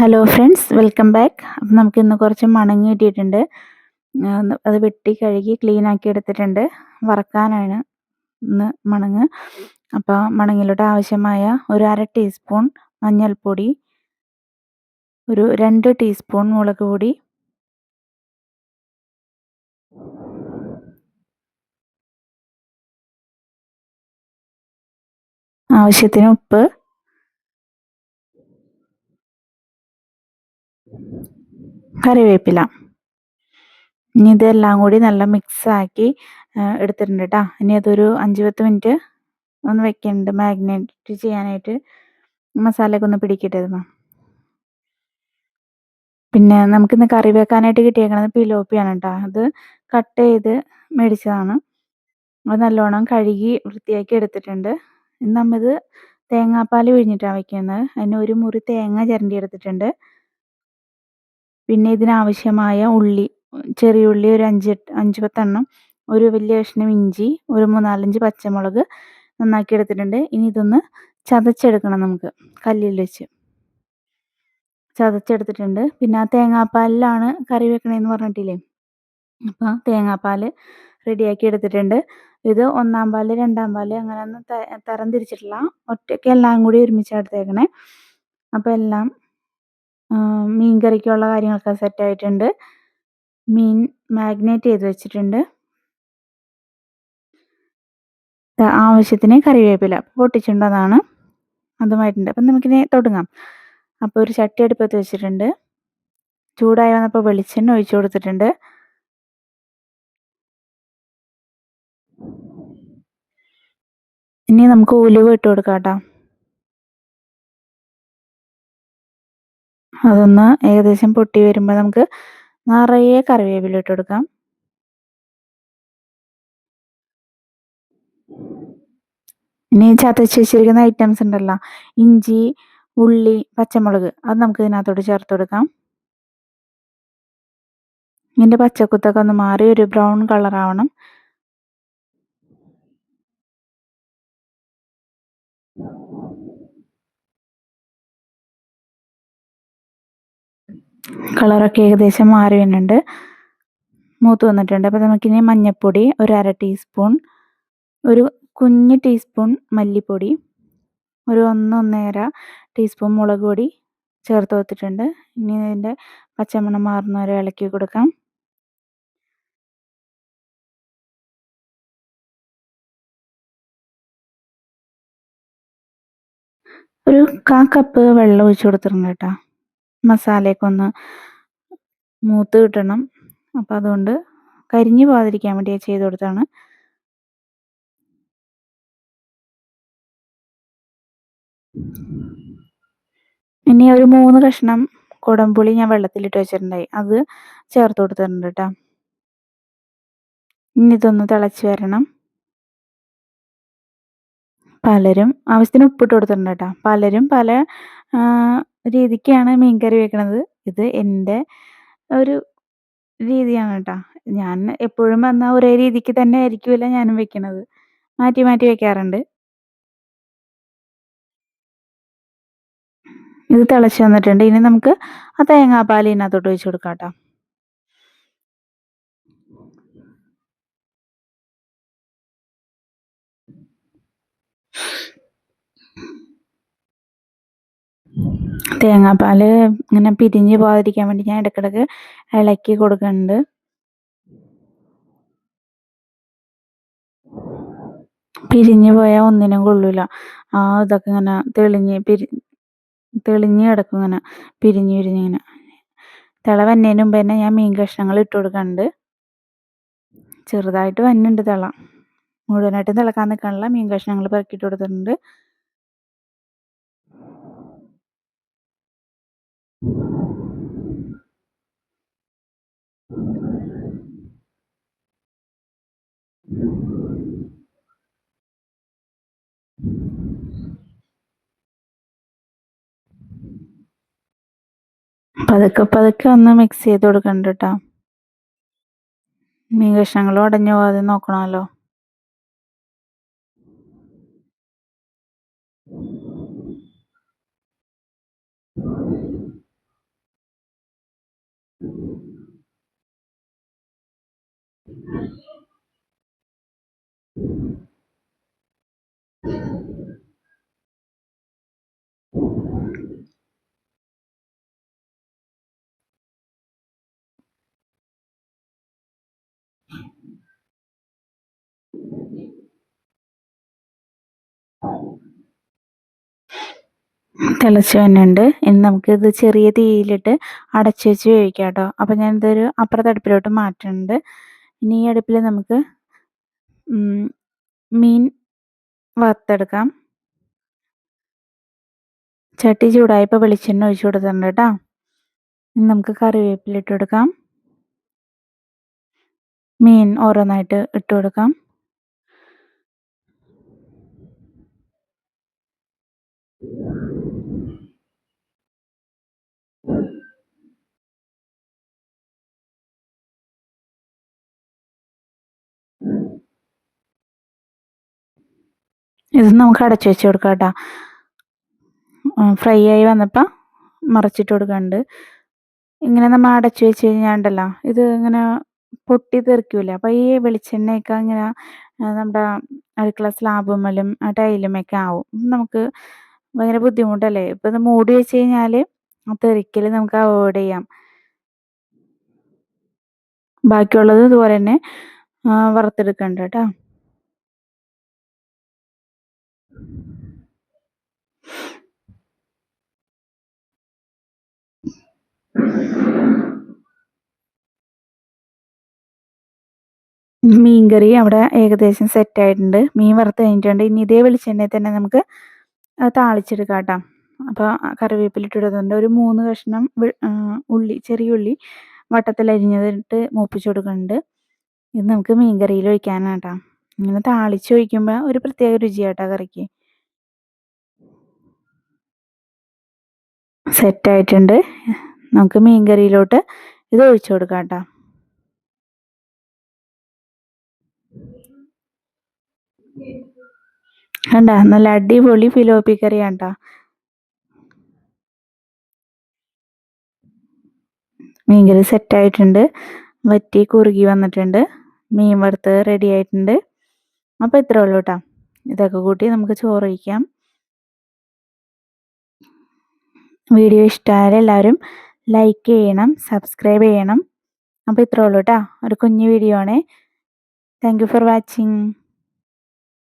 Hello friends welcome back അപ്പം നമുക്ക് ഇന്ന് കുറച്ച് മണങ്ങി കിട്ടിയിട്ടുണ്ട്. അത് വെട്ടി കഴുകി ക്ലീൻ ആക്കി എടുത്തിട്ടുണ്ട്. വറക്കാനാണ് ഇന്ന് മണങ്ങ്. അപ്പോൾ മണങ്ങിലോട്ട് ആവശ്യമായ ഒരു അര ടീസ്പൂൺ മഞ്ഞൾപ്പൊടി ഒരു രണ്ട് ടീസ്പൂൺ മുളക് പൊടി ആവശ്യത്തിന് ഉപ്പ് കറിവേപ്പില. ഇനി ഇതെല്ലാം കൂടി നല്ല മിക്സ് ആക്കി എടുത്തിട്ടുണ്ട് കേട്ടോ ഇനി അതൊരു അഞ്ച് പത്ത് മിനിറ്റ് ഒന്ന് വെക്കുന്നുണ്ട് മാഗ്നേറ്റ് ചെയ്യാനായിട്ട് മസാലയൊക്കെ ഒന്ന് പിടിക്കട്ടെ പിന്നെ നമുക്കിന്ന് കറി വെക്കാനായിട്ട് കിട്ടിയേക്കണത് പിലോപ്പിയാണ് കേട്ടോ അത് കട്ട് ചെയ്ത് മേടിച്ചതാണ്. അത് നല്ലോണം കഴുകി വൃത്തിയാക്കി എടുത്തിട്ടുണ്ട്. നമ്മത് തേങ്ങാപ്പാൽ പിഴിഞ്ഞിട്ടാണ് വെക്കുന്നത്. അതിന് ഒരു മുറി തേങ്ങ ചിരണ്ടി എടുത്തിട്ടുണ്ട്. പിന്നെ ഇതിനാവശ്യമായ ഉള്ളി ചെറിയ ഉള്ളി ഒരു അഞ്ച് അഞ്ച് പത്തെണ്ണം ഒരു വലിയ കഷ്ണം ഇഞ്ചി ഒരു മൂന്നാലഞ്ച് പച്ചമുളക് നന്നാക്കി എടുത്തിട്ടുണ്ട്. ഇനി ഇതൊന്ന് ചതച്ചെടുക്കണം നമുക്ക് കല്ലിൽ വെച്ച്. ചതച്ചെടുത്തിട്ടുണ്ട്. പിന്നെ ആ തേങ്ങാപ്പാലിലാണ് കറി വെക്കണേന്ന് പറഞ്ഞിട്ടില്ലേ? അപ്പോൾ തേങ്ങാപ്പാൽ റെഡിയാക്കി എടുത്തിട്ടുണ്ട്. ഇത് ഒന്നാം പാൽ രണ്ടാം പാൽ അങ്ങനെ ഒന്ന് തരം തിരിച്ചിട്ടില്ല. ഒറ്റയ്ക്ക് എല്ലാം കൂടി ഒരുമിച്ച് എടുത്തേക്കണേ. അപ്പോൾ എല്ലാം മീൻ കറിക്കുള്ള കാര്യങ്ങളൊക്കെ സെറ്റ് ആയിട്ടുണ്ട് മീൻ മാഗ്നേറ്റ് ചെയ്ത് വെച്ചിട്ടുണ്ട്. ആവശ്യത്തിന് കറിവേപ്പില പൊട്ടിച്ചുണ്ടതാണ് അതുമായിട്ടുണ്ട്. അപ്പം നമുക്കിനി തുടങ്ങാം. അപ്പോൾ ഒരു ചട്ടി അടുപ്പത്ത് വെച്ചിട്ടുണ്ട്. ചൂടായി വന്നപ്പോൾ വെളിച്ചെണ്ണ ഒഴിച്ചു കൊടുത്തിട്ടുണ്ട്. ഇനി നമുക്ക് ഉലുവ ഇട്ട് കൊടുക്കാം കേട്ടോ. അതൊന്ന് ഏകദേശം പൊട്ടി വരുമ്പോൾ നമുക്ക് നിറയെ കറിവേപ്പില ഇട്ട് കൊടുക്കാം. ഇനി ചതച്ച് വെച്ചിരിക്കുന്ന ഐറ്റംസ് ഉണ്ടല്ലോ. ഇഞ്ചി ഉള്ളി പച്ചമുളക് അത് നമുക്ക് ഇതിനകത്തോട്ട് ചേർത്ത് കൊടുക്കാം. ഇതിന്റെ പച്ചക്കുത്തൊക്കെ ഒന്ന് മാറി ഒരു ബ്രൗൺ കളർ ആവണം. കളറൊക്കെ ഏകദേശം മാറി വരുന്നുണ്ട്. മൂത്ത് വന്നിട്ടുണ്ട്. അപ്പോൾ നമുക്കിനി മഞ്ഞൾപ്പൊടി ഒരു അര ടീസ്പൂൺ ഒരു കുഞ്ഞ് ടീസ്പൂൺ മല്ലിപ്പൊടി ഒരു ഒന്നൊന്നര ടീസ്പൂൺ മുളക് പൊടി ചേർത്ത് വെച്ചിട്ടുണ്ട് ഇനി ഇതിന്റെ പച്ചമണം മാറുന്ന ഇളക്കി കൊടുക്കാം. ഒരു കാ കപ്പ് വെള്ളം ഒഴിച്ചു കൊടുത്തിട്ടുണ്ട് കേട്ടോ. മസാലയൊക്കെ ഒന്ന് മൂത്ത് കിട്ടണം. അപ്പം അതുകൊണ്ട് കരിഞ്ഞു പോകാതിരിക്കാൻ വേണ്ടി ചെയ്ത് കൊടുത്താണ് ഇനി ഒരു മൂന്ന് കഷ്ണം കുടംപുളി ഞാൻ വെള്ളത്തിലിട്ട് വെച്ചിട്ടുണ്ടായി. അത് ചേർത്ത് കൊടുത്തിട്ടുണ്ട് കേട്ടോ. ഇനി ഇതൊന്ന് തിളച്ച് വരണം. പലരും ആവശ്യത്തിന് ഉപ്പിട്ട് കൊടുത്തിട്ടുണ്ട് കേട്ടോ. പലരും പല രീതിക്കാണ് മീൻ കറി വെക്കണത്. ഇത് എന്റെ ഒരു രീതിയാണ് കേട്ടോ ഞാൻ എപ്പോഴും വന്നാൽ ഒരേ രീതിക്ക് തന്നെ ആയിരിക്കില്ല ഞാനും വെക്കണത്. മാറ്റി മാറ്റി വെക്കാറുണ്ട്. ഇത് തിളച്ച് വന്നിട്ടുണ്ട്. ഇനി നമുക്ക് ആ തേങ്ങാപ്പാലിനകത്തോട്ട് ഒഴിച്ച് കൊടുക്കാം കേട്ടോ തേങ്ങാപ്പാൽ ഇങ്ങനെ പിരിഞ്ഞ് പോകാതിരിക്കാൻ വേണ്ടി ഞാൻ ഇടയ്ക്കിടയ്ക്ക് ഇളക്കി കൊടുക്കുന്നുണ്ട്. പിരിഞ്ഞ് പോയാൽ ഒന്നിനും കൊള്ളൂല. ആ ഇതൊക്കെ ഇങ്ങനെ തെളിഞ്ഞ് പിരി തെളിഞ്ഞ് കിടക്കും ഇങ്ങനെ പിരിഞ്ഞ് പിരിഞ്ഞ് ഇങ്ങനെ. തിള വന്നതിന് മുമ്പ് തന്നെ ഞാൻ മീൻ കഷ്ണങ്ങൾ ഇട്ട് കൊടുക്കുന്നുണ്ട്. ചെറുതായിട്ട് വന്നുണ്ട് തിള. മുഴുവനായിട്ട് തിളക്കാൻ നിൽക്കാനുള്ള മീൻ കഷ്ണങ്ങൾ പെറുക്കിയിട്ട് കൊടുത്തിട്ടുണ്ട്. പതുക്കെ പതുക്കെ ഒന്ന് മിക്സ് ചെയ്ത് കൊടുക്കണ്ട കേട്ടോ മീൻ കഷ്ണങ്ങൾ ഉടഞ്ഞു പോകാതെ നോക്കണമല്ലോ. തിളച്ച് വന്നിട്ടുണ്ട്. ഇനി നമുക്കിത് ചെറിയ തീയിലിട്ട് അടച്ചു വെച്ച് വേവിക്കാം കേട്ടോ. ഞാൻ ഇതൊരു അപ്പുറത്തെ അടുപ്പിലോട്ട് മാറ്റുന്നുണ്ട്. ഇനി ഈ അടുപ്പിൽ നമുക്ക് മീൻ വറുത്തെടുക്കാം. ചട്ടി ചൂടായപ്പോൾ വെളിച്ചെണ്ണ ഒഴിച്ചു കൊടുത്തിട്ടുണ്ട് കേട്ടോ. ഇനി നമുക്ക് കറിവേപ്പില ഇട്ട് കൊടുക്കാം. മീൻ ഓരോന്നായിട്ട് ഇട്ട് കൊടുക്കാം. ഇത് നമുക്ക് അടച്ചു വെച്ച് കൊടുക്കാം കേട്ടോ. ഫ്രൈ ആയി വന്നപ്പോൾ മറച്ചിട്ട് കൊടുക്കുന്നുണ്ട് ഇങ്ങനെ നമ്മൾ അടച്ചു വെച്ച് കഴിഞ്ഞാൽ ഉണ്ടല്ലോ ഇത് ഇങ്ങനെ പൊട്ടി തെറിക്കൂല അപ്പോൾ ഈ വെളിച്ചെണ്ണയൊക്കെ ഇങ്ങനെ നമ്മുടെ അടുക്കള സ്ലാബുമ്മലും ടൈലുമൊക്കെ ആവും. നമുക്ക് ഭയങ്കര ബുദ്ധിമുട്ടല്ലേ? ഇപ്പം ഇത് മൂടി വെച്ച് കഴിഞ്ഞാൽ തെറിക്കൽ നമുക്ക് അവോയ്ഡ് ചെയ്യാം. ബാക്കിയുള്ളത് ഇതുപോലെ തന്നെ വറുത്തെടുക്കണ്ട കേട്ടോ. മീൻകറി അവിടെ ഏകദേശം സെറ്റ് ആയിട്ടുണ്ട്. മീൻ വറുത്ത് കഴിഞ്ഞിട്ടുണ്ട്. ഇനി ഇതേ വെളിച്ചെണ്ണയിൽ തന്നെ നമുക്ക് താളിച്ചെടുക്കാം കേട്ടോ അപ്പോൾ കറിവേപ്പിലിട്ടിടുന്നുണ്ട് ഒരു മൂന്ന് കഷ്ണം ഉള്ളി ചെറിയ ഉള്ളി വട്ടത്തിൽ അരിഞ്ഞതിട്ട് മൂപ്പിച്ചു കൊടുക്കുന്നുണ്ട്. ഇത് നമുക്ക് മീൻ കറിയിൽ ഒഴിക്കാനാണ് ഇങ്ങനെ താളിച്ച് ഒഴിക്കുമ്പോൾ ഒരു പ്രത്യേക രുചിയാട്ടോ കറിക്ക്. സെറ്റ് ആയിട്ടുണ്ട്. നമുക്ക് മീൻ കറിയിലോട്ട് ഇത് ഒഴിച്ചു കൊടുക്കാം കേട്ടോ നല്ല അടിപൊളി ഫിലോപ്പി കറിയാണ് കേട്ടോ മീൻകറി സെറ്റായിട്ടുണ്ട് വറ്റി കുറുകി വന്നിട്ടുണ്ട്. മീൻ വറുത്ത് റെഡി ആയിട്ടുണ്ട്. അപ്പോൾ ഇത്രേ ഉള്ളൂ കേട്ടോ ഇതൊക്കെ കൂട്ടി നമുക്ക് ചോറ് കഴിക്കാം. വീഡിയോ ഇഷ്ടമായാൽ എല്ലാവരും ലൈക്ക് ചെയ്യണം സബ്സ്ക്രൈബ് ചെയ്യണം. അപ്പോൾ ഇത്രേ ഉള്ളൂ കേട്ടോ ഒരു കുഞ്ഞു വീഡിയോ ആണേ. Thank for watching